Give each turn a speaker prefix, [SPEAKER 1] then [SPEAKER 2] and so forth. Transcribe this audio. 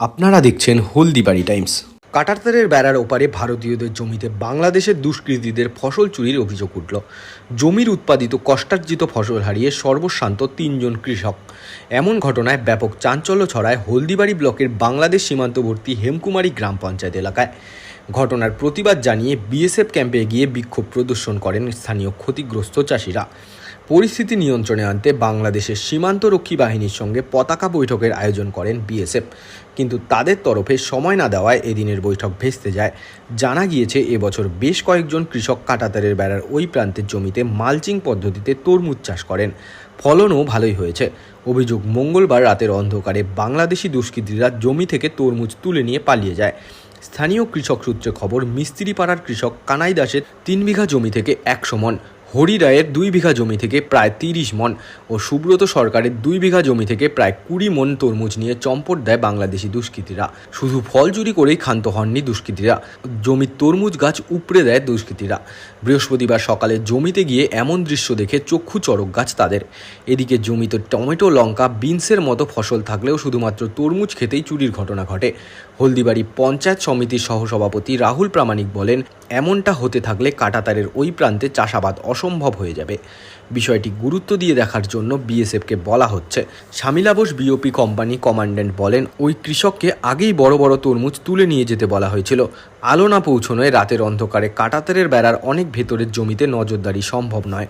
[SPEAKER 1] আপনারা দেখছেন হলদিবাড়ি টাইমস। কাটারতারের বেড়ার ওপারে ভারতীয়দের জমিতে বাংলাদেশের দুষ্কৃতীদের ফসল চুরির অভিযোগ উঠল। জমির উৎপাদিত কষ্টার্জিত ফসল হারিয়ে সর্বশান্ত তিনজন কৃষক। এমন ঘটনায় ব্যাপক চাঞ্চল্য ছড়ায় হলদিবাড়ি ব্লকের বাংলাদেশ সীমান্তবর্তী হেমকুমারী গ্রাম পঞ্চায়েত এলাকায়। ঘটনার প্রতিবাদ জানিয়ে বিএসএফ ক্যাম্পে গিয়ে বিক্ষোভ প্রদর্শন করেন স্থানীয় ক্ষতিগ্রস্ত চাষিরা। পরিস্থিতি নিয়ন্ত্রণে আনতে বাংলাদেশের সীমান্তরক্ষী বাহিনীর সঙ্গে পতাকা বৈঠকের আয়োজন করেন বিএসএফ। কিন্তু তাদের তরফে সময় না দেওয়ায় এদিনের বৈঠক ভেস্তে যায়। জানা গিয়েছে, এবছর বেশ কয়েকজন কৃষক কাটাতারের বেড়ার ওই প্রান্তের জমিতে মালচিং পদ্ধতিতে তরমুজ চাষ করেন। ফলনও ভালোই হয়েছে। অভিযোগ, মঙ্গলবার রাতের অন্ধকারে বাংলাদেশি দুষ্কৃতীরা জমি থেকে তরমুজ তুলে নিয়ে পালিয়ে যায়। স্থানীয় কৃষক সূত্রে খবর, মিস্ত্রিপাড়ার কৃষক কানাই দাসের তিন বিঘা জমি থেকে একশো মন হরি রায়ের দুই বিঘা জমি থেকে প্রায় তিরিশ মন ও সুব্রত সরকারের দুই বিঘা জমি থেকে প্রায় কুড়ি মন তরমুজ নিয়ে চম্পট দেয় বাংলাদেশি দুষ্কৃতীরা। শুধু ফল চুরি করেই ক্ষান্ত হননি দুষ্কৃতীরা, জমির তরমুজ গাছ উপড়ে দেয় দুষ্কৃতীরা। বৃহস্পতিবার সকালে জমিতে গিয়ে এমন দৃশ্য দেখে চক্ষু চড়ক গাছ তাদের। এদিকে জমিতে টমেটো, লঙ্কা, বিনসের মতো ফসল থাকলেও শুধুমাত্র তরমুজ খেতেই চুরির ঘটনা ঘটে। হলদিবাড়ি পঞ্চায়েত সমিতির সহসভাপতি রাহুল প্রামাণিক বলেন এমনটা হতে থাকলে কাটাতারের ওই প্রান্তে চাষাবাদ অসম্ভব হয়ে যাবে। বিষয়টি গুরুত্ব দিয়ে দেখার জন্য বিএসএফকে বলা হচ্ছে শামিলাবোস বিওপি কোম্পানি কমান্ড্যান্ট বলেন, ওই কৃষককে আগেই বড় বড় তরমুজ তুলে নিয়ে যেতে বলা হয়েছিল। আলো না পৌঁছনোয় রাতের অন্ধকারে কাটাতারের বেড়ার অনেক ভেতরের জমিতে নজরদারি সম্ভব নয়।